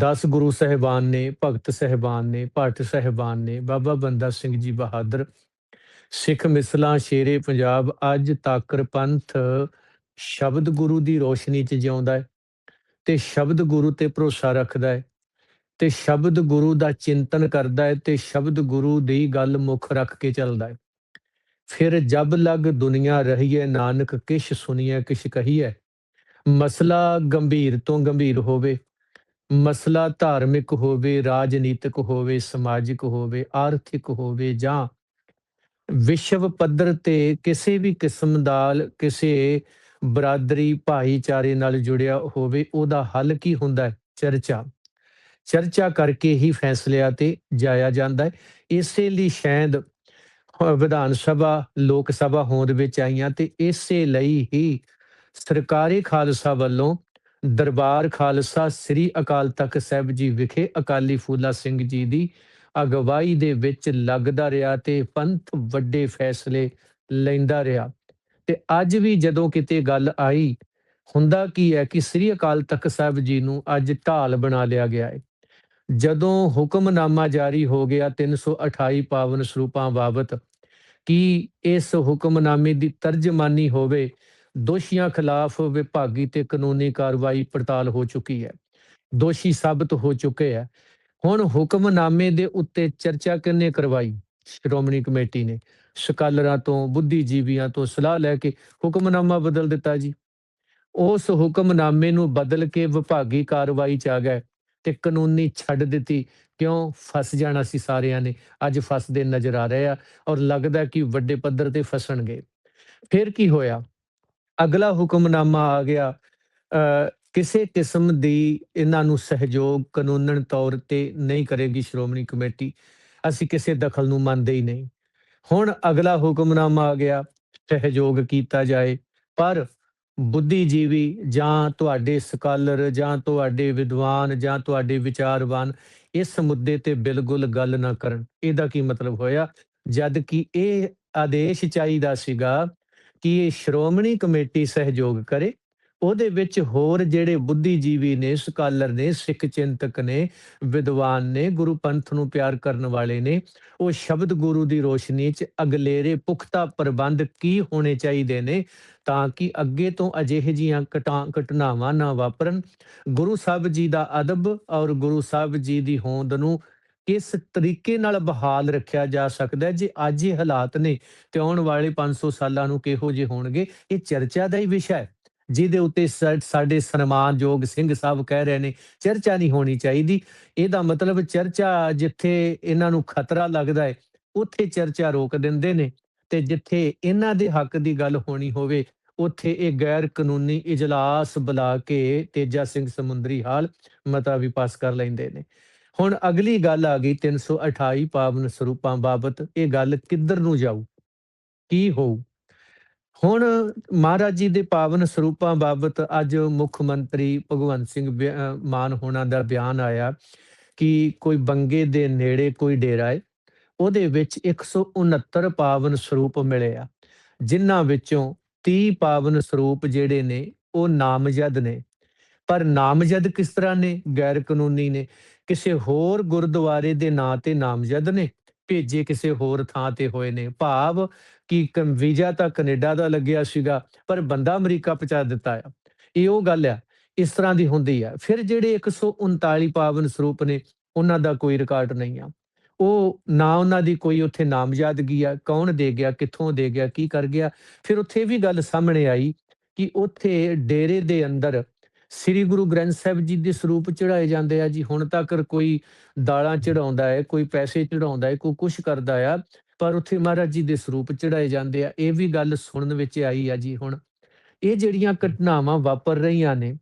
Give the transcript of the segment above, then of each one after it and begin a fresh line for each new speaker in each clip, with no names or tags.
10 ਗੁਰੂ ਸਹਿਬਾਨ ਨੇ, ਭਗਤ ਸਹਿਬਾਨ ਨੇ, ਭੱਟ ਸਹਿਬਾਨ ਨੇ, ਬਾਬਾ ਬੰਦਾ ਸਿੰਘ ਜੀ ਬਹਾਦਰ, ਸਿੱਖ ਮਿਸਲਾਂ, ਸ਼ੇਰੇ ਪੰਜਾਬ, ਅੱਜ ਤੱਕ ਪੰਥ ਸ਼ਬਦ ਗੁਰੂ ਦੀ ਰੋਸ਼ਨੀ 'ਚ ਜਿਉਂਦਾ ਹੈ ਤੇ ਸ਼ਬਦ ਗੁਰੂ ਤੇ ਭਰੋਸਾ ਰੱਖਦਾ ਹੈ ਤੇ ਸ਼ਬਦ ਗੁਰੂ ਦਾ ਚਿੰਤਨ ਕਰਦਾ ਹੈ ਤੇ ਸ਼ਬਦ ਗੁਰੂ ਦੀ ਗੱਲ ਮੁੱਖ ਰੱਖ ਕੇ ਚੱਲਦਾ ਹੈ। ਫਿਰ ਜਬ ਲਗ ਦੁਨੀਆ ਰਹੀਏ ਨਾਨਕ ਕਿਛ ਸੁਣੀਏ ਕਿਛ ਕਹੀਏ, ਮਸਲਾ ਗੰਭੀਰ ਤੋਂ ਗੰਭੀਰ ਹੋਵੇ ਮਸਲਾ ਧਾਰਮਿਕ ਹੋਵੇ, ਰਾਜਨੀਤਿਕ ਹੋਵੇ, ਸਮਾਜਿਕ ਹੋਵੇ, ਆਰਥਿਕ ਹੋਵੇ ਜਾਂ ਵਿਸ਼ਵ ਪੱਧਰ ਤੇ ਕਿਸੇ ਵੀ ਕਿਸਮ ਦਾ ਕਿਸੇ ਬਰਾਦਰੀ ਭਾਈਚਾਰੇ ਨਾਲ ਜੁੜਿਆ ਹੋਵੇ, ਉਹਦਾ ਹੱਲ ਕੀ ਹੁੰਦਾ ਹੈ? ਚਰਚਾ। ਚਰਚਾ ਕਰਕੇ ਹੀ ਫੈਸਲਿਆਂ ਤੇ ਜਾਇਆ ਜਾਂਦਾ ਹੈ। ਇਸੇ ਲਈ ਸ਼ਾਇਦ ਵਿਧਾਨ ਸਭਾ, ਲੋਕ ਸਭਾ ਹੋਂਦ ਵਿੱਚ ਆਈਆਂ ਤੇ ਇਸੇ ਲਈ ਹੀ ਸਰਕਾਰੀ ਖਾਲਸਾ ਵੱਲੋਂ ਦਰਬਾਰ ਖਾਲਸਾ ਸ੍ਰੀ ਅਕਾਲ ਤਖਤ ਸਾਹਿਬ ਜੀ ਵਿਖੇ ਅਕਾਲੀ ਫੂਲਾ ਸਿੰਘ ਜੀ ਦੀ ਅਗਵਾਈ ਦੇ ਵਿੱਚ ਲੱਗਦਾ ਰਿਹਾ ਤੇ ਪੰਥ ਵੱਡੇ ਫੈਸਲੇ ਲੈਂਦਾ ਰਿਹਾ। ਤੇ ਅੱਜ ਵੀ ਜਦੋਂ ਕਿਤੇ ਗੱਲ ਆਈ, ਹੁੰਦਾ ਕੀ ਹੈ ਕਿ ਸ੍ਰੀ ਅਕਾਲ ਤਖਤ ਸਾਹਿਬ ਜੀ ਨੂੰ ਅੱਜ ਢਾਲ ਬਣਾ ਲਿਆ ਗਿਆ ਹੈ। ਜਦੋਂ ਹੁਕਮਨਾਮਾ ਜਾਰੀ ਹੋ ਗਿਆ 328 ਪਾਵਨ ਸਰੂਪਾਂ ਬਾਬਤ, ਕਿ ਇਸ ਹੁਕਮਨਾਮੇ ਦੀ ਤਰਜਮਾਨੀ ਹੋਵੇ ਦੋਸ਼ੀਆਂ ਖਿਲਾਫ ਵਿਭਾਗੀ ਤੇ ਕਾਨੂੰਨੀ ਕਾਰਵਾਈ ਪੜਤਾਲ ਹੋ ਚੁੱਕੀ ਹੈ। ਦੋਸ਼ੀ ਸਾਬਤ ਹੋ ਚੁੱਕੇ ਹੈ। ਹੁਣ ਹੁਕਮਨਾਮੇ ਦੇ ਉੱਤੇ ਚਰਚਾ ਕਿੰਨੇ ਕਰਵਾਈ? ਸ਼੍ਰੋਮਣੀ ਕਮੇਟੀ ਨੇ। ਸਕਾਲਰਾਂ ਤੋਂ, ਬੁੱਧੀਜੀਵੀਆਂ ਤੋਂ ਸਲਾਹ ਲੈ ਕੇ ਹੁਕਮਨਾਮਾ ਬਦਲ ਦਿੱਤਾ ਜੀ। ਉਸ ਹੁਕਮਨਾਮੇ ਨੂੰ ਬਦਲ ਕੇ ਵਿਭਾਗੀ ਕਾਰਵਾਈ ਚ ਆ ਗਏ ਤੇ ਕਾਨੂੰਨੀ ਛੱਡ ਦਿੱਤੀ। ਕਿਉਂ? ਫਸ ਜਾਣਾ ਸੀ ਸਾਰਿਆਂ ਨੇ। ਅੱਜ ਫਸਦੇ ਨਜ਼ਰ ਆ ਰਹੇ ਆ ਔਰ ਲੱਗਦਾ ਕਿ ਵੱਡੇ ਪੱਧਰ ਤੇ ਫਸਣਗੇ। ਫਿਰ ਕੀ ਹੋਇਆ? ਅਗਲਾ ਹੁਕਮਨਾਮਾ ਆ ਗਿਆ। ਅ, ਕਿਸੇ ਕਿਸਮ ਦੀ ਇਹਨਾਂ ਨੂੰ ਸਹਿਯੋਗ ਕਾਨੂੰਨਨ ਤੌਰ ਤੇ ਨਹੀਂ ਕਰੇਗੀ ਸ਼੍ਰੋਮਣੀ ਕਮੇਟੀ। ਅਸੀਂ ਕਿਸੇ ਦਖਲ ਨੂੰ ਮੰਨਦੇ ਹੀ ਨਹੀਂ। ਹੁਣ ਅਗਲਾ ਹੁਕਮਨਾਮਾ ਆ ਗਿਆ ਸਹਿਯੋਗ ਕੀਤਾ ਜਾਏ। ਪਰ ਬੁੱਧੀਜੀਵੀ ਜਾਂ ਤੁਹਾਡੇ ਸਕਾਲਰ ਜਾਂ ਤੁਹਾਡੇ ਵਿਦਵਾਨ ਜਾਂ ਤੁਹਾਡੇ ਵਿਚਾਰਵਾਨ ਇਸ ਮੁੱਦੇ ਤੇ ਬਿਲਕੁਲ ਗੱਲ ਨਾ ਕਰਨ। ਇਹਦਾ ਕੀ ਮਤਲਬ ਹੋਇਆ? ਜਦ ਕਿ ਇਹ ਆਦੇਸ਼ ਚਾਹੀਦਾ ਸੀਗਾ ਕਿ ਇਹ ਸ਼੍ਰੋਮਣੀ ਕਮੇਟੀ ਸਹਿਯੋਗ ਕਰੇ। ਉਹਦੇ ਵਿੱਚ ਹੋਰ ਜਿਹੜੇ ਬੁੱਧੀਜੀਵੀ ਨੇ, ਸਕਾਲਰ ਨੇ, ਸਿੱਖ ਚਿੰਤਕ ਨੇ, ਵਿਦਵਾਨ ਨੇ, ਗੁਰੂ ਪੰਥ ਨੂੰ ਪਿਆਰ ਕਰਨ ਵਾਲੇ ਨੇ, ਉਹ ਸ਼ਬਦ ਗੁਰੂ ਦੀ ਰੋਸ਼ਨੀ 'ਚ ਅਗਲੇਰੇ ਪੁਖਤਾ ਪ੍ਰਬੰਧ ਕੀ ਹੋਣੇ ਚਾਹੀਦੇ ਨੇ, ਤਾਂ ਕਿ ਅੱਗੇ ਤੋਂ ਅਜਿਹੇ ਜੀਆਂ ਘਟਾ- ਘਟਨਾਵਾਂ ਨਾ ਵਾਪਰਨ। ਗੁਰੂ ਸਾਹਿਬ ਜੀ ਦਾ ਅਦਬ ਔਰ ਗੁਰੂ ਸਾਹਿਬ ਜੀ ਦੀ ਹੋਂਦ ਨੂੰ ਕਿਸ ਤਰੀਕੇ ਨਾਲ ਬਹਾਲ ਰੱਖਿਆ ਜਾ ਸਕਦਾ ਹੈ? ਜੇ ਅੱਜ ਇਹ ਹਾਲਾਤ ਨੇ ਤੇ ਆਉਣ ਵਾਲੇ 500 ਸਾਲਾਂ ਨੂੰ ਕਿਹੋ ਜਿਹੇ ਹੋਣਗੇ? ਇਹ ਚਰਚਾ ਦਾ ਹੀ ਵਿਸ਼ਾ ਹੈ। ਜਿਹਦੇ ਉੱਤੇ ਸਾਡੇ ਸਨਮਾਨਯੋਗ ਸਿੰਘ ਸਾਹਿਬ ਕਹਿ ਰਹੇ ਨੇ, ਚਰਚਾ ਨਹੀਂ ਹੋਣੀ ਚਾਹੀਦੀ। ਇਹਦਾ ਮਤਲਬ ਚਰਚਾ ਜਿੱਥੇ ਇਹਨਾਂ ਨੂੰ ਖਤਰਾ ਲੱਗਦਾ ਹੈ, ਉੱਥੇ ਚਰਚਾ ਰੋਕ ਦਿੰਦੇ ਨੇ ਤੇ ਜਿੱਥੇ ਇਹਨਾਂ ਦੇ ਹੱਕ ਦੀ ਗੱਲ ਹੋਣੀ ਹੋਵੇ, ਉੱਥੇ ਇਹ ਗੈਰ ਕਾਨੂੰਨੀ ਇਜਲਾਸ ਬੁਲਾ ਕੇ ਤੇਜਾ ਸਿੰਘ ਸਮੁੰਦਰੀ ਹਾਲ ਮਤਾ ਵੀ ਪਾਸ ਕਰ ਲੈਂਦੇ ਨੇ। ਹੁਣ ਅਗਲੀ ਗੱਲ ਆ ਗਈ 328 ਪਾਵਨ ਸਰੂਪਾਂ ਬਾਬਤ, ਇਹ ਗੱਲ ਕਿੱਧਰ ਨੂੰ ਜਾਊ? ਕੀ ਹੋਊ? ਹੁਣ ਮਹਾਰਾਜ ਜੀ ਦੇ ਪਾਵਨ ਸਰੂਪਾਂ ਬਾਬਤ ਅੱਜ ਮੁੱਖ ਮੰਤਰੀ ਭਗਵੰਤ ਸਿੰਘ ਬਿ- ਮਾਨ ਹੋਣਾ ਦਾ ਬਿਆਨ ਆਇਆ ਕਿ ਕੋਈ ਬੰਗੇ ਦੇ ਨੇੜੇ ਕੋਈ ਡੇਰਾ ਹੈ ਉਹਦੇ ਵਿੱਚ 169 ਪਾਵਨ ਸਰੂਪ ਮਿਲੇ ਆ, ਜਿਨ੍ਹਾਂ ਵਿੱਚੋਂ 30 ਪਾਵਨ ਸਰੂਪ ਜਿਹੜੇ ਨੇ ਉਹ ਨਾਮਜ਼ਦ ਨੇ। ਪਰ ਨਾਮਜ਼ਦ ਕਿਸ ਤਰ੍ਹਾਂ ਨੇ? ਗੈਰ ਕਾਨੂੰਨੀ ਨੇ। ਕਿਸੇ ਹੋਰ ਗੁਰਦੁਆਰੇ ਦੇ ਨਾਂ ਤੇ ਨਾਮਜ਼ਦ ਨੇ। ਭੇਜੇ ਕਿਸੇ ਹੋਰ ਥਾਂ ਤੇ ਹੋਏ ਨੇ। ਭਾਵ ਕਿ ਵੀਜ਼ਾ ਤਾਂ ਕੈਨੇਡਾ ਦਾ ਲੱਗਿਆ ਸੀਗਾ, ਪਰ ਬੰਦਾ ਅਮਰੀਕਾ ਪਹੁੰਚਾ ਦਿੱਤਾ ਆ। ਇਹ ਉਹ ਗੱਲ ਆ, ਇਸ ਤਰ੍ਹਾਂ ਦੀ ਹੁੰਦੀ ਆ। ਫਿਰ ਜਿਹੜੇ 139 ਪਾਵਨ ਸਰੂਪ ਨੇ, ਉਹਨਾਂ ਦਾ ਕੋਈ ਰਿਕਾਰਡ ਨਹੀਂ ਆ। ਉਹ ਨਾ ਉਹਨਾਂ ਦੀ ਕੋਈ ਉੱਥੇ ਨਾਮਜ਼ਦਗੀ ਆ, ਕੌਣ ਦੇ ਗਿਆ, ਕਿੱਥੋਂ ਦੇ ਗਿਆ, ਕੀ ਕਰ ਗਿਆ। ਫਿਰ ਉੱਥੇ ਵੀ ਗੱਲ ਸਾਹਮਣੇ ਆਈ ਕਿ ਉੱਥੇ ਡੇਰੇ ਦੇ ਅੰਦਰ ਸ੍ਰੀ ਗੁਰੂ ਗ੍ਰੰਥ ਸਾਹਿਬ ਜੀ ਦੇ ਸਰੂਪ ਚੜਾਏ ਜਾਂਦੇ ਆ ਜੀ। ਹੁਣ ਤੱਕ ਕੋਈ ਦਾਲਾਂ ਚੜਾਉਂਦਾ ਹੈ, ਕੋਈ ਪੈਸੇ ਚੜਾਉਂਦਾ ਹੈ, ਕੋਈ ਕੁਛ ਕਰਦਾ ਆ, ਪਰ ਉੱਥੇ ਮਹਾਰਾਜ ਜੀ ਦੇ ਸਰੂਪ ਚੜਾਏ ਜਾਂਦੇ ਆ। ਇਹ ਵੀ ਗੱਲ ਸੁਣਨ ਵਿੱਚ ਆਈ ਆ ਜੀ ਹੁਣ। ਇਹ ਜਿਹੜੀਆਂ ਘਟਨਾਵਾਂ ਵਾਪਰ ਰਹੀਆਂ ਨੇ,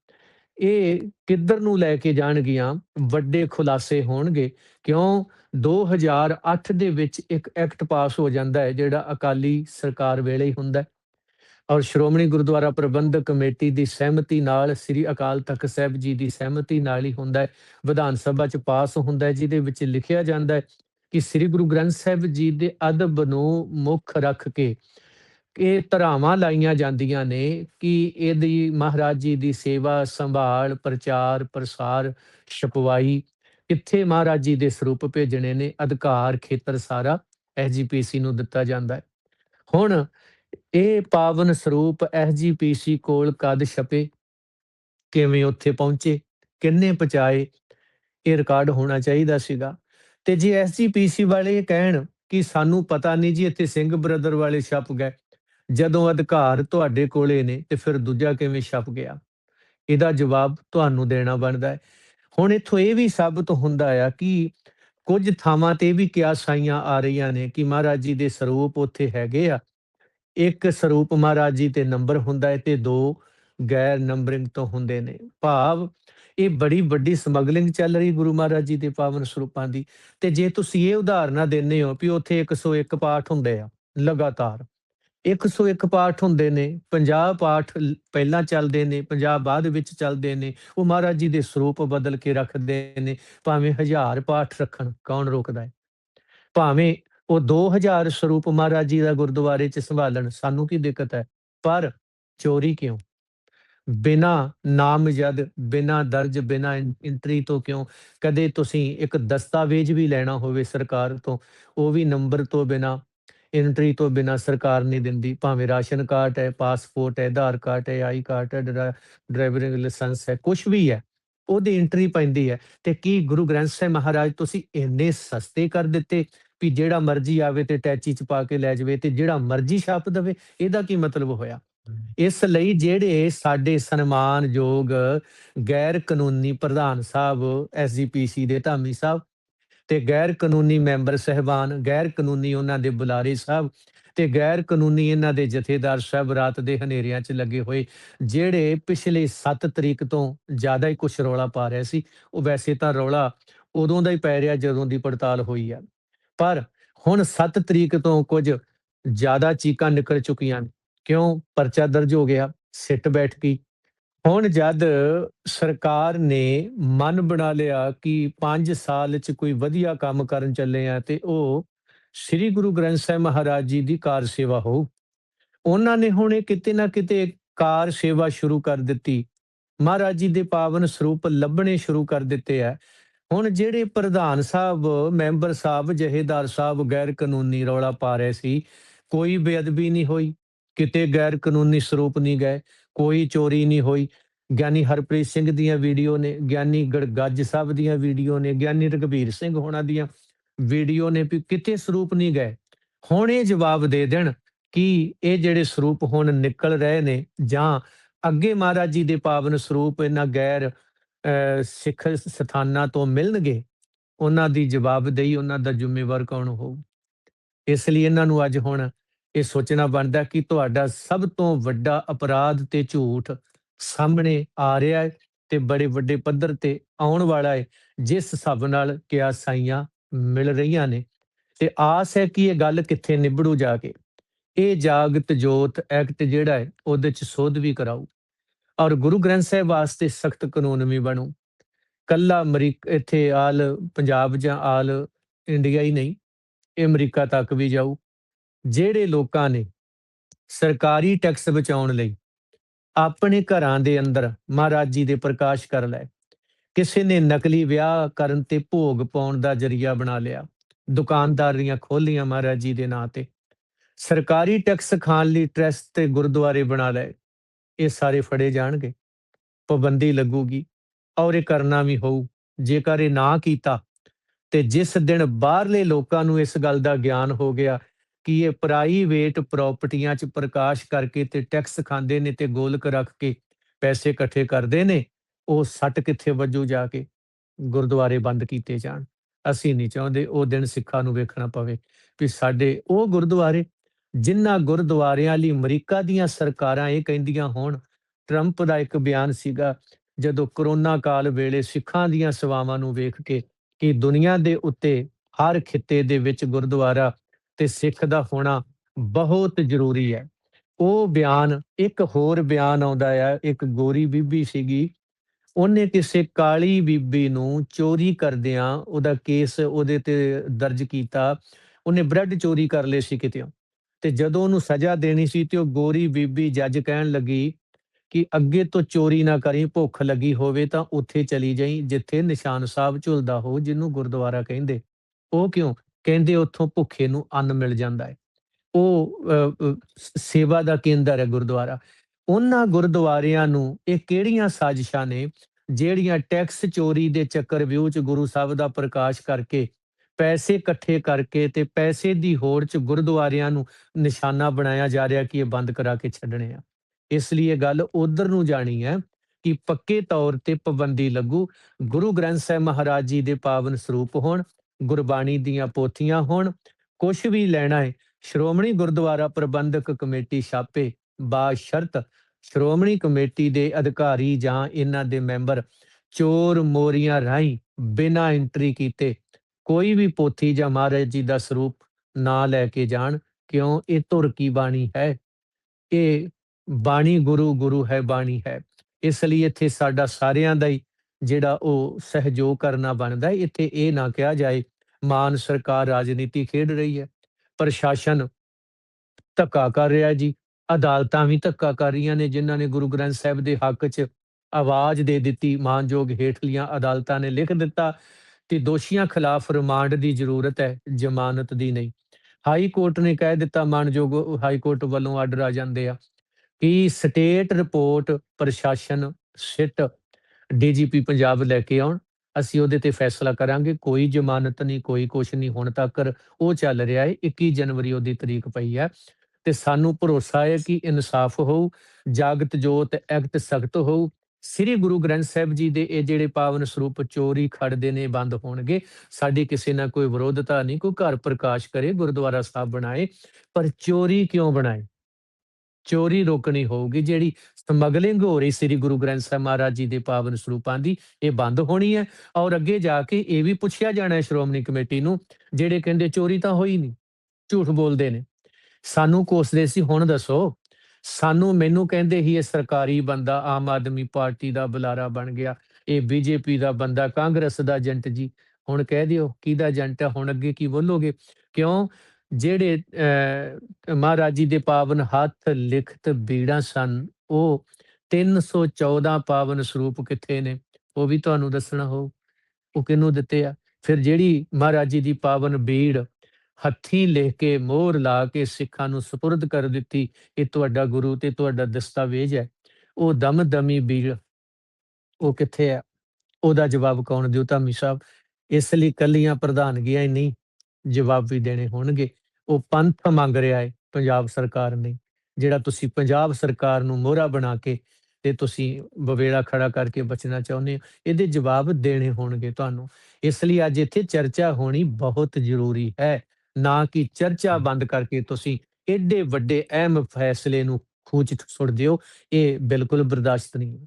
ਇਹ ਕਿੱਧਰ ਨੂੰ ਲੈ ਕੇ ਜਾਣਗੀਆਂ? ਵੱਡੇ ਖੁਲਾਸੇ ਹੋਣਗੇ। ਕਿਉਂ? 2008 ਦੇ ਵਿੱਚ ਇੱਕ ਐਕਟ ਪਾਸ ਹੋ ਜਾਂਦਾ ਹੈ, ਜਿਹੜਾ ਅਕਾਲੀ ਸਰਕਾਰ ਵੇਲੇ ਹੀ ਹੁੰਦਾ ਹੈ। ਔਰ ਸ਼੍ਰੋਮਣੀ ਗੁਰਦੁਆਰਾ ਪ੍ਰਬੰਧਕ ਕਮੇਟੀ ਦੀ ਸਹਿਮਤੀ ਨਾਲ, ਸ੍ਰੀ ਅਕਾਲ ਤਖਤ ਸਾਹਿਬ ਜੀ ਦੀ ਸਹਿਮਤੀ ਨਾਲ ਹੀ ਹੁੰਦਾ ਹੈ। ਵਿਧਾਨ ਸਭਾ ਚ ਪਾਸ ਹੁੰਦਾ ਹੈ, ਜਿਹਦੇ ਵਿੱਚ ਲਿਖਿਆ ਜਾਂਦਾ ਹੈ ਕਿ ਸ੍ਰੀ ਗੁਰੂ ਗ੍ਰੰਥ ਸਾਹਿਬ ਜੀ ਦੇ ਅਦਬ ਨੂੰ ਮੁੱਖ ਰੱਖ ਕੇ ਇਹ ਧਾਰਾਵਾਂ ਲਾਈਆਂ ਜਾਂਦੀਆਂ ਨੇ ਕਿ ਇਹਦੀ ਮਹਾਰਾਜ ਜੀ ਦੀ ਸੇਵਾ, ਸੰਭਾਲ, ਪ੍ਰਚਾਰ, ਪ੍ਰਸਾਰ, ਛਪਵਾਈ ਕਿੱਥੇ ਮਹਾਰਾਜ ਜੀ ਦੇ ਸਰੂਪ ਭੇਜਣੇ ਨੇ? ਅਧਿਕਾਰ, ਖੇਤਰ ਸਾਰਾ ਐਸਜੀਪੀਸੀ ਨੂੰ ਦਿੱਤਾ ਜਾਂਦਾ ਹੈ। ਹੁਣ ਇਹ ਪਾਵਨ ਸਰੂਪ ਐਸਜੀਪੀਸੀ ਕੋਲ ਕਦ ਛਪੇ? ਕਿਵੇਂ ਉੱਥੇ ਪਹੁੰਚੇ? ਕਿੰਨੇ ਪਹੁੰਚਾਏ? ਇਹ ਰਿਕਾਰਡ ਹੋਣਾ ਚਾਹੀਦਾ ਸੀਗਾ। ਤੇ ਜੇ ਐਸਜੀਪੀਸੀ ਵਾਲੇ ਕਹਿਣ ਕਿ ਸਾਨੂੰ ਪਤਾ ਨਹੀਂ ਜੀ ਇੱਥੇ ਸਿੰਘ ਬ੍ਰਦਰ ਵਾਲੇ ਛਪ ਗਏ, ਜਦੋਂ ਅਧਿਕਾਰ ਤੁਹਾਡੇ ਕੋਲੇ ਨੇ ਤੇ ਫਿਰ ਦੂਜਾ ਕਿਵੇਂ ਛਪ ਗਿਆ? ਇਹਦਾ ਜਵਾਬ ਤੁਹਾਨੂੰ ਦੇਣਾ ਬਣਦਾ ਹੈ। ਹੁਣ ਇੱਥੋਂ ਇਹ ਵੀ ਸਾਬਤ ਹੁੰਦਾ ਆ ਕਿ ਕੁਝ ਥਾਵਾਂ ਤੇ ਵੀ ਕਿਆਸਾਈਆਂ ਆ ਰਹੀਆਂ ਨੇ ਕਿ ਮਹਾਰਾਜ ਜੀ ਦੇ ਸਰੂਪ ਉੱਥੇ ਹੈਗੇ ਆ। ਇੱਕ ਸਰੂਪ ਮਹਾਰਾਜ ਜੀ ਤੇ ਨੰਬਰ ਹੁੰਦਾ ਹੈ ਤੇ ਦੋ ਗੈਰ ਨੰਬਰਿੰਗ ਤੋਂ ਹੁੰਦੇ ਨੇ। ਭਾਵ, ਇਹ ਬੜੀ ਵੱਡੀ ਸਮਗਲਿੰਗ ਚੱਲ ਰਹੀ ਗੁਰੂ ਮਹਾਰਾਜ ਜੀ ਦੇ ਪਾਵਨ ਸਰੂਪਾਂ ਦੀ। ਤੇ ਜੇ ਤੁਸੀਂ ਇਹ ਉਦਾਹਰਨਾਂ ਦਿੰਦੇ ਹੋ ਵੀ ਉੱਥੇ 101 ਪਾਠ ਹੁੰਦੇ ਆ, ਲਗਾਤਾਰ 101 ਪਾਠ ਹੁੰਦੇ ਨੇ 50 ਪਾਠ ਪਹਿਲਾਂ ਚੱਲਦੇ ਨੇ 50 ਬਾਅਦ ਵਿੱਚ ਚੱਲਦੇ ਨੇ, ਉਹ ਮਹਾਰਾਜ ਜੀ ਦੇ ਸਰੂਪ ਬਦਲ ਕੇ ਰੱਖਦੇ ਨੇ, ਭਾਵੇਂ ਹਜ਼ਾਰ ਪਾਠ ਰੱਖਣ, ਕੌਣ ਰੋਕਦਾ ਹੈ? ਭਾਵੇਂ ਉਹ 2000 ਸਰੂਪ ਮਹਾਰਾਜ ਜੀ ਦਾ ਗੁਰਦੁਆਰੇ 'ਚ ਸੰਭਾਲਣ, ਸਾਨੂੰ ਕੀ ਦਿੱਕਤ ਹੈ? ਪਰ ਚੋਰੀ ਕਿਉਂ? ਬਿਨਾ ਨਾਮਜ਼ਦ ਬਿਨਾ ਦਰਜ, ਬਿਨਾ ਐਂਟਰੀ ਤੋਂ ਕਿਉਂ? ਕਦੇ ਤੁਸੀਂ ਇੱਕ ਦਸਤਾਵੇਜ਼ ਵੀ ਲੈਣਾ ਹੋਵੇ ਸਰਕਾਰ ਤੋਂ, ਉਹ ਵੀ ਨੰਬਰ ਤੋਂ ਬਿਨਾ ਐਂਟਰੀ ਤੋਂ ਬਿਨਾ ਸਰਕਾਰ ਨਹੀਂ ਦਿੰਦੀ। ਭਾਵੇਂ ਰਾਸ਼ਨ ਕਾਰਡ ਹੈ, ਪਾਸਪੋਰਟ ਹੈ, ਆਧਾਰ ਕਾਰਡ ਹੈ, ਆਈ ਕਾਰਡ ਹੈ, ਡਰਾ- ਡਰਾਈਵਿੰਗ ਲਾਇਸੈਂਸ ਹੈ ਕੁਝ ਵੀ ਹੈ, ਉਹਦੀ ਐਂਟਰੀ ਪੈਂਦੀ ਹੈ। ਤੇ ਕੀ ਗੁਰੂ ਗ੍ਰੰਥ ਸਾਹਿਬ ਮਹਾਰਾਜ, ਤੁਸੀਂ ਇੰਨੇ ਸਸਤੇ ਕਰ ਦਿੱਤੇ? ਵੀ ਜਿਹੜਾ ਮਰਜ਼ੀ ਆਵੇ ਤੇ ਟੈਚੀ ਚ ਪਾ ਕੇ ਲੈ ਜਾਵੇ ਤੇ ਜਿਹੜਾ ਮਰਜ਼ੀ ਛਾਪ ਦੇਵੇ ਇਹਦਾ ਕੀ ਮਤਲਬ ਹੋਇਆ? ਇਸ ਲਈ ਜਿਹੜੇ ਸਾਡੇ ਸਨਮਾਨਯੋਗ ਗੈਰ ਕਾਨੂੰਨੀ ਪ੍ਰਧਾਨ ਸਾਹਿਬ ਐਸਜੀਪੀਸੀ ਦੇ ਧਾਮੀ ਸਾਹਿਬ ਤੇ ਗੈਰ ਕਾਨੂੰਨੀ ਮੈਂਬਰ ਸਹਿਬਾਨ ਗੈਰ ਕਾਨੂੰਨੀ ਉਹਨਾਂ ਦੇ ਬੁਲਾਰੇ ਸਾਹਿਬ ਤੇ ਗੈਰ ਕਾਨੂੰਨੀ ਇਹਨਾਂ ਦੇ ਜਥੇਦਾਰ ਸਾਹਿਬ ਰਾਤ ਦੇ ਹਨੇਰਿਆਂ 'ਚ ਲੱਗੇ ਹੋਏ ਜਿਹੜੇ ਪਿਛਲੇ 7 ਤਰੀਕ ਤੋਂ ਜ਼ਿਆਦਾ ਹੀ ਕੁਛ ਰੌਲਾ ਪਾ ਰਿਹਾ ਸੀ ਉਹ ਵੈਸੇ ਤਾਂ ਰੌਲਾ ਉਦੋਂ ਦਾ ਹੀ ਪੈ ਰਿਹਾ ਜਦੋਂ ਦੀ ਪੜਤਾਲ ਹੋਈ ਆ। ਪਰ ਹੁਣ 7 ਤਰੀਕ ਤੋਂ ਕੁਝ ਜ਼ਿਆਦਾ ਚੀਕਾਂ ਨਿਕਲ ਚੁੱਕੀਆਂ ਨੇ। ਕਿਉਂ? ਪਰਚਾ ਦਰਜ ਹੋ ਗਿਆ, ਸਿੱਟ ਬੈਠ ਗਈ। ਹੁਣ ਜਦ ਸਰਕਾਰ ਨੇ ਮਨ ਬਣਾ ਲਿਆ ਕਿ 5 ਸਾਲ ਚ ਕੋਈ ਵਧੀਆ ਕੰਮ ਕਰਨ ਚੱਲੇ ਆ ਤੇ ਉਹ ਸ੍ਰੀ ਗੁਰੂ ਗ੍ਰੰਥ ਸਾਹਿਬ ਮਹਾਰਾਜ ਜੀ ਦੀ ਕਾਰ ਸੇਵਾ ਹੋਊ। ਉਹਨਾਂ ਨੇ ਹੁਣ ਇਹ ਕਿਤੇ ਨਾ ਕਿਤੇ ਕਾਰ ਸੇਵਾ ਸ਼ੁਰੂ ਕਰ ਦਿੱਤੀ। ਮਹਾਰਾਜ ਜੀ ਦੇ ਪਾਵਨ ਸਰੂਪ ਲੱਭਣੇ ਸ਼ੁਰੂ ਕਰ ਦਿੱਤੇ ਆ। ਹੁਣ ਜਿਹੜੇ ਪ੍ਰਧਾਨ ਸਾਹਿਬ, ਮੈਂਬਰ ਸਾਹਿਬ, ਜਹੇਦਾਰ ਸਾਹਿਬ ਗੈਰ ਕਾਨੂੰਨੀ ਰੌਲਾ ਪਾ ਰਹੇ ਸੀ, ਕੋਈ ਬੇਅਦਬੀ ਨਹੀਂ ਹੋਈ, ਕਿਤੇ ਗੈਰ ਕਾਨੂੰਨੀ ਸਰੂਪ ਨਹੀਂ ਗਏ, ਕੋਈ ਚੋਰੀ ਨਹੀਂ ਹੋਈ। ਗਿਆਨੀ ਹਰਪ੍ਰੀਤ ਸਿੰਘ ਦੀਆਂ ਵੀਡੀਓ ਨੇ, ਗਿਆਨੀ ਗੜਗੱਜ ਸਾਹਿਬ ਦੀਆਂ ਵੀਡੀਓ ਨੇ, ਗਿਆਨੀ ਰਘਬੀਰ ਸਿੰਘ ਹੋਣਾ ਦੀਆਂ ਵੀਡੀਓ ਨੇ ਵੀ ਕਿਤੇ ਸਰੂਪ ਨਹੀਂ ਗਏ। ਹੁਣ ਇਹ ਜਵਾਬ ਦੇ ਦੇਣ ਕਿ ਇਹ ਜਿਹੜੇ ਸਰੂਪ ਹੁਣ ਨਿਕਲ ਰਹੇ ਨੇ ਜਾਂ ਅੱਗੇ ਮਹਾਰਾਜ ਜੀ ਦੇ ਪਾਵਨ ਸਰੂਪ ਇਹਨਾਂ ਗੈਰ ਸਿੱਖ ਸਥਾਨਾਂ ਤੋਂ ਮਿਲਣਗੇ, ਉਹਨਾਂ ਦੀ ਜਵਾਬਦੇਹੀ ਉਹਨਾਂ ਦਾ ਜ਼ਿੰਮੇਵਾਰ ਕੌਣ ਹੋਊ? ਇਸ ਲਈ ਇਹਨਾਂ ਨੂੰ ਅੱਜ ਹੁਣ ਇਹ ਸੋਚਣਾ ਬਣਦਾ ਕਿ ਤੁਹਾਡਾ ਸਭ ਤੋਂ ਵੱਡਾ ਅਪਰਾਧ ਤੇ ਝੂਠ ਸਾਹਮਣੇ ਆ ਰਿਹਾ ਹੈ ਤੇ ਬੜੇ ਵੱਡੇ ਪੱਧਰ ਤੇ ਆਉਣ ਵਾਲਾ ਹੈ, ਜਿਸ ਹਿਸਾਬ ਨਾਲ ਕਿਆਸਾਈਆਂ ਮਿਲ ਰਹੀਆਂ ਨੇ। ਤੇ ਆਸ ਹੈ ਕਿ ਇਹ ਗੱਲ ਕਿੱਥੇ ਨਿਬੜੂ ਜਾ ਕੇ। ਇਹ ਜਾਗਤ ਜੋਤ ਐਕਟ ਜਿਹੜਾ ਹੈ, ਉਹਦੇ ਚ ਸੋਧ ਵੀ ਕਰਾਊ। ਔਰ ਗੁਰੂ ਗ੍ਰੰਥ ਸਾਹਿਬ ਵਾਸਤੇ ਸਖਤ ਕਾਨੂੰਨ ਵੀ ਬਣੂ। ਕੱਲਾ ਅਮਰੀਕਾ, ਇੱਥੇ ਆਲ ਪੰਜਾਬ ਜਾਂ ਆਲ ਇੰਡੀਆ ਹੀ ਨਹੀਂ, ਇਹ ਅਮਰੀਕਾ ਤੱਕ ਵੀ ਜਾਊ। ਜਿਹੜੇ ਲੋਕਾਂ ਨੇ ਸਰਕਾਰੀ ਟੈਕਸ ਬਚਾਉਣ ਲਈ ਆਪਣੇ ਘਰਾਂ ਦੇ ਅੰਦਰ ਮਹਾਰਾਜ ਜੀ ਦੇ ਪ੍ਰਕਾਸ਼ ਕਰ ਲਏ, ਕਿਸੇ ਨੇ ਨਕਲੀ ਵਿਆਹ ਕਰਨ ਤੇ ਭੋਗ ਪਾਉਣ ਦਾ ਜਰੀਆ ਬਣਾ ਲਿਆ ਦੁਕਾਨਦਾਰੀਆਂ ਖੋਲੀਆਂ ਮਹਾਰਾਜ ਜੀ ਦੇ ਨਾਂ ਤੇ, ਸਰਕਾਰੀ ਟੈਕਸ ਖਾਣ ਲਈ ਟਰਸਟ ਤੇ ਗੁਰਦੁਆਰੇ ਬਣਾ ਲਏ ਇਹ ਸਾਰੇ ਫੜੇ ਜਾਣਗੇ। ਪਾਬੰਦੀ ਲੱਗੂਗੀ ਔਰ ਇਹ ਕਰਨਾ ਵੀ ਹੋਊ। ਜੇਕਰ ਇਹ ਨਾ ਕੀਤਾ ਤੇ ਜਿਸ ਦਿਨ ਬਾਹਰਲੇ ਲੋਕਾਂ ਨੂੰ ਇਸ ਗੱਲ ਦਾ ਗਿਆਨ ਹੋ ਗਿਆ ਕਿ ਇਹ ਪ੍ਰਾਈਵੇਟ ਪ੍ਰਾਪਰਟੀਆਂ 'ਚ ਪ੍ਰਕਾਸ਼ ਕਰਕੇ ਤੇ ਟੈਕਸ ਖਾਂਦੇ ਨੇ ਤੇ ਗੋਲਕ ਰੱਖ ਕੇ ਪੈਸੇ ਇਕੱਠੇ ਕਰਦੇ ਨੇ, ਉਹ ਸੱਟ ਕਿੱਥੇ ਵੱਜੂ ਜਾ ਕੇ? ਗੁਰਦੁਆਰੇ ਬੰਦ ਕੀਤੇ ਜਾਣ। ਅਸੀਂ ਨਹੀਂ ਚਾਹੁੰਦੇ ਉਹ ਦਿਨ ਸਿੱਖਾਂ ਨੂੰ ਵੇਖਣਾ ਪਵੇ ਵੀ ਸਾਡੇ ਉਹ ਗੁਰਦੁਆਰੇ ਜਿਨ੍ਹਾਂ ਗੁਰਦੁਆਰਿਆਂ ਲਈ ਅਮਰੀਕਾ ਦੀਆਂ ਸਰਕਾਰਾਂ ਇਹ ਕਹਿੰਦੀਆਂ ਹੋਣ, ਟਰੰਪ ਦਾ ਇੱਕ ਬਿਆਨ ਸੀਗਾ, ਜਦੋਂ ਕਰੋਨਾ ਕਾਲ ਵੇਲੇ ਸਿੱਖਾਂ ਦੀਆਂ ਸੇਵਾਵਾਂ ਨੂੰ ਵੇਖ ਕੇ ਕਿ ਦੁਨੀਆ ਦੇ ਉੱਤੇ ਹਰ ਖਿੱਤੇ ਦੇ ਵਿੱਚ ਗੁਰਦੁਆਰਾ ਤੇ ਸਿੱਖ ਦਾ ਹੋਣਾ ਬਹੁਤ ਜ਼ਰੂਰੀ ਹੈ। ਉਹ ਬਿਆਨ, ਇੱਕ ਹੋਰ ਬਿਆਨ ਆਉਂਦਾ ਆ, ਇੱਕ ਗੋਰੀ ਬੀਬੀ ਸੀਗੀ, ਉਹਨੇ ਕਿਸੇ ਕਾਲੀ ਬੀਬੀ ਨੂੰ ਚੋਰੀ ਕਰਦਿਆਂ ਉਹਦਾ ਕੇਸ ਉਹਦੇ ਤੇ ਦਰਜ ਕੀਤਾ, ਉਹਨੇ ਬ੍ਰੈਡ ਚੋਰੀ ਕਰ ਲਏ ਸੀ ਕਿਤੇ ਤੇ ਜਦੋਂ ਉਹਨੂੰ ਸਜ਼ਾ ਦੇਣੀ ਸੀ ਤੇ ਉਹ ਗੋਰੀ ਬੀਬੀ ਜੱਜ ਕਹਿਣ ਲੱਗੀ ਕਿ ਅੱਗੇ ਤੋਂ ਚੋਰੀ ਨਾ ਕਰੀ, ਭੁੱਖ ਲੱਗੀ ਹੋਵੇ ਤਾਂ ਉੱਥੇ ਚਲੀ ਜਾਈ, ਜਿੱਥੇ ਨਿਸ਼ਾਨ ਸਾਹਿਬ ਝੁਲਦਾ ਹੋ, ਜਿਹਨੂੰ ਗੁਰਦੁਆਰਾ ਕਹਿੰਦੇ। ਉਹ ਕਿਉਂ? ਕਹਿੰਦੇ ਉੱਥੋਂ ਭੁੱਖੇ ਨੂੰ ਅੰਨ ਮਿਲ ਜਾਂਦਾ ਹੈ। ਉਹ ਸੇਵਾ ਦਾ ਕੇਂਦਰ ਹੈ ਗੁਰਦੁਆਰਾ। ਉਹਨਾਂ ਗੁਰਦੁਆਰਿਆਂ ਨੂੰ ਇਹ ਕਿਹੜੀਆਂ ਸਾਜ਼ਿਸ਼ਾਂ ਨੇ, ਜਿਹੜੀਆਂ ਟੈਕਸ ਚੋਰੀ ਦੇ ਚੱਕਰ ਵਿੱਚ ਗੁਰੂ ਸਾਹਿਬ ਦਾ ਪ੍ਰਕਾਸ਼ ਕਰਕੇ ਪੈਸੇ ਇਕੱਠੇ ਕਰਕੇ ਤੇ ਪੈਸੇ ਦੀ ਹੋੜ ਚ ਗੁਰਦੁਆਰਿਆਂ ਨੂੰ ਨਿਸ਼ਾਨਾ ਬਣਾਇਆ ਜਾ ਰਿਹਾ ਕਿ ਇਹ ਬੰਦ ਕਰਾ ਕੇ ਛੱਡਣੇ ਆ। ਇਸ ਲਈ ਇਹ ਗੱਲ ਉਧਰ ਨੂੰ ਜਾਣੀ ਹੈ ਕਿ ਪੱਕੇ ਤੌਰ ਤੇ ਪਾਬੰਦੀ ਲੱਗੂ, ਗੁਰੂ ਗ੍ਰੰਥ ਸਾਹਿਬ ਮਹਾਰਾਜ ਜੀ ਦੇ ਪਾਵਨ ਸਰੂਪ ਹੋਣ, ਗੁਰਬਾਣੀ ਦੀਆਂ ਪੋਥੀਆਂ ਹੋਣ ਕੁਝ ਵੀ ਲੈਣਾ ਹੈ, ਸ਼੍ਰੋਮਣੀ ਗੁਰਦੁਆਰਾ ਪ੍ਰਬੰਧਕ ਕਮੇਟੀ ਛਾਪੇ ਬਾ ਸ਼ਰਤ, ਸ਼੍ਰੋਮਣੀ ਕਮੇਟੀ ਦੇ ਅਧਿਕਾਰੀ ਜਾਂ ਇਹਨਾਂ ਦੇ ਮੈਂਬਰ ਚੋਰ ਮੋਰੀਆਂ ਰਾਹੀਂ ਬਿਨਾਂ ਐਂਟਰੀ ਕੀਤੇ ਕੋਈ ਵੀ ਪੋਥੀ ਜਾਂ ਮਹਾਰਾਜ ਜੀ ਦਾ ਸਰੂਪ ਨਾ ਲੈ ਕੇ ਜਾਣ, ਕਿਉਂ? ਇਹ ਧੁਰ ਕੀ ਬਾਣੀ ਹੈ? ਇਹ ਬਾਣੀ ਗੁਰੂ ਗੁਰੂ ਹੈ ਬਾਣੀ ਹੈ। ਇਸ ਲਈ ਇੱਥੇ ਸਾਡਾ ਸਾਰਿਆਂ ਦਾ ਹੀ ਜਿਹੜਾ ਉਹ ਸਹਿਯੋਗ ਕਰਨਾ ਬਣਦਾ ਇੱਥੇ ਇਹ ਨਾ ਕਿਹਾ ਜਾਏ, ਮਾਨ ਸਰਕਾਰ ਰਾਜਨੀਤੀ ਖੇਡ ਰਹੀ ਹੈ, ਪ੍ਰਸ਼ਾਸਨ ਧੱਕਾ ਕਰ ਰਿਹਾ ਜੀ। ਅਦਾਲਤਾਂ ਵੀ ਧੱਕਾ ਕਰ ਰਹੀਆਂ ਨੇ, ਜਿਨ੍ਹਾਂ ਨੇ ਗੁਰੂ ਗ੍ਰੰਥ ਸਾਹਿਬ ਦੇ ਹੱਕ 'ਚ ਆਵਾਜ਼ ਦੇ ਦਿੱਤੀ, ਮਾਨਯੋਗ ਹੇਠਲੀਆਂ ਅਦਾਲਤਾਂ ਨੇ ਲਿਖ ਦਿੱਤਾ। ਕਿ ਦੋਸ਼ੀਆਂ ਖਿਲਾਫ ਰਿਮਾਂਡ ਦੀ ਜ਼ਰੂਰਤ ਹੈ, ਜ਼ਮਾਨਤ ਦੀ ਨਹੀਂ। ਹਾਈ ਕੋਰਟ ਨੇ ਕਹਿ ਦਿੱਤਾ ਮਾਨਯੋਗ ਹਾਈ ਕੋਰਟ ਵੱਲੋਂ ਆਰਡਰ ਆ ਜਾਂਦੇ ਆ ਕਿ ਸਟੇਟ ਰਿਪੋਰਟ ਪ੍ਰਸ਼ਾਸਨ ਸਿੱਟ ਡੀਜੀਪੀ ਪੰਜਾਬ ਲੈ ਕੇ ਆਉਣ। ਅਸੀਂ ਉਹਦੇ ਤੇ ਫੈਸਲਾ ਕਰਾਂਗੇ, ਕੋਈ ਜ਼ਮਾਨਤ ਨਹੀਂ, ਕੋਈ ਕੁਛ ਨਹੀਂ। ਹੁਣ ਤੱਕ ਉਹ ਚੱਲ ਰਿਹਾ ਹੈ 21 ਜਨਵਰੀ ਉਹਦੀ ਤਰੀਕ ਪਈ ਹੈ ਤੇ ਸਾਨੂੰ ਭਰੋਸਾ ਹੈ ਕਿ ਇਨਸਾਫ ਹੋਊ, ਜਾਗਤ ਜੋਤ ਐਕਟ ਸਖਤ ਹੋਊ ਸ੍ਰੀ ਗੁਰੂ ਗ੍ਰੰਥ ਸਾਹਿਬ ਜੀ ਦੇ ਇਹ ਜਿਹੜੇ ਪਾਵਨ ਸਰੂਪ ਚੋਰੀ ਖੜਦੇ ਨੇ, ਬੰਦ ਹੋਣਗੇ, ਸਾਡੀ ਕਿਸੇ ਨਾਲ ਕੋਈ ਵਿਰੋਧਤਾ ਨਹੀਂ, ਕੋਈ ਘਰ ਪ੍ਰਕਾਸ਼ ਕਰੇ, ਗੁਰਦੁਆਰਾ ਸਾਹਿਬ ਬਣਾਏ, ਪਰ ਚੋਰੀ ਕਿਉਂ ਬਣਾਏ? ਚੋਰੀ ਰੋਕਣੀ ਹੋਊਗੀ, ਜਿਹੜੀ ਸਮਗਲਿੰਗ ਹੋ ਰਹੀ ਸ੍ਰੀ ਗੁਰੂ ਗ੍ਰੰਥ ਸਾਹਿਬ ਮਹਾਰਾਜ ਜੀ ਦੇ ਪਾਵਨ ਸਰੂਪਾਂ ਦੀ, ਇਹ ਬੰਦ ਹੋਣੀ ਹੈ। ਔਰ ਅੱਗੇ ਜਾ ਕੇ ਇਹ ਵੀ ਪੁੱਛਿਆ ਜਾਣਾ ਹੈ ਸ਼੍ਰੋਮਣੀ ਕਮੇਟੀ ਨੂੰ, ਜਿਹੜੇ ਕਹਿੰਦੇ ਚੋਰੀ ਤਾਂ ਹੋਈ ਨਹੀਂ, ਝੂਠ ਬੋਲਦੇ ਨੇ। ਸਾਨੂੰ ਕੋਸਦੇ ਸੀ, ਹੁਣ ਦੱਸੋ ਸਾਨੂੰ ਮੈਨੂੰ ਕਹਿੰਦੇ ਹੀ ਇਹ ਸਰਕਾਰੀ ਬੰਦਾ ਆਮ ਆਦਮੀ ਪਾਰਟੀ ਦਾ ਬੁਲਾਰਾ ਬਣ ਗਿਆ ਇਹ ਬੀਜੇਪੀ ਦਾ ਬੰਦਾ ਕਾਂਗਰਸ ਦਾ ਏਜੰਟ ਜੀ। ਹੁਣ ਕਹਿ ਦਿਓ ਕਿਹਦਾ ਏਜੰਟ ਹੈ ਹੁਣ ਅੱਗੇ ਕੀ ਬੋਲੋਗੇ? ਕਿਉਂ? ਜਿਹੜੇ ਅਹ, ਮਹਾਰਾਜ ਜੀ ਦੇ ਪਾਵਨ ਹੱਥ ਲਿਖਤ ਬੀੜਾਂ ਸਨ ਉਹ 314 ਪਾਵਨ ਸਰੂਪ ਕਿੱਥੇ ਨੇ? ਉਹ ਵੀ ਤੁਹਾਨੂੰ ਦੱਸਣਾ ਹੋਊ। ਉਹ ਕਿਹਨੂੰ ਦਿੱਤੇ ਆ? ਫਿਰ ਜਿਹੜੀ ਮਹਾਰਾਜ ਜੀ ਦੀ ਪਾਵਨ ਬੀੜ ਹੱਥੀ ਲਿਖ ਕੇ, ਮੋਹਰ ਲਾ ਕੇ ਸਿੱਖਾਂ ਨੂੰ ਸਪੁਰਦ ਕਰ ਦਿੱਤੀ। ਇਹ ਤੁਹਾਡਾ ਗੁਰੂ ਤੇ ਤੁਹਾਡਾ ਦਸਤਾਵੇਜ਼ ਹੈ। ਉਹ ਦਮ ਦਮੀ ਬੀੜ ਉਹ ਕਿੱਥੇ ਹੈ? ਉਹਦਾ ਜਵਾਬ ਕੌਣ ਦਿਓ? ਧਾਮੀ ਸਾਹਿਬ, ਇਸ ਲਈ ਕੱਲੀਆਂ ਪ੍ਰਧਾਨਗੀਆਂ ਹੀ ਨਹੀਂ, ਜਵਾਬ ਵੀ ਦੇਣੇ ਹੋਣਗੇ। ਉਹ ਪੰਥ ਮੰਗ ਰਿਹਾ ਹੈ, ਪੰਜਾਬ ਸਰਕਾਰ ਨੇ ਜਿਹੜਾ ਤੁਸੀਂ ਪੰਜਾਬ ਸਰਕਾਰ ਨੂੰ ਮੋਹਰਾ ਬਣਾ ਕੇ ਤੇ ਤੁਸੀਂ ਬਵੇੜਾ ਖੜਾ ਕਰਕੇ ਬਚਣਾ ਚਾਹੁੰਦੇ ਹੋ, ਇਹਦੇ ਜਵਾਬ ਦੇਣੇ ਹੋਣਗੇ ਤੁਹਾਨੂੰ। ਇਸ ਲਈ ਅੱਜ ਇੱਥੇ ਚਰਚਾ ਹੋਣੀ ਬਹੁਤ ਜ਼ਰੂਰੀ ਹੈ। ਨਾ ਕਿ ਚਰਚਾ ਬੰਦ ਕਰਕੇ ਤੁਸੀਂ ਏਡੇ ਵੱਡੇ ਅਹਿਮ ਫੈਸਲੇ ਨੂੰ ਖੂਚ ਸੁੱਟ ਦਿਓ ਇਹ ਬਿਲਕੁਲ ਬਰਦਾਸ਼ਤ ਨਹੀਂ। ਹੈ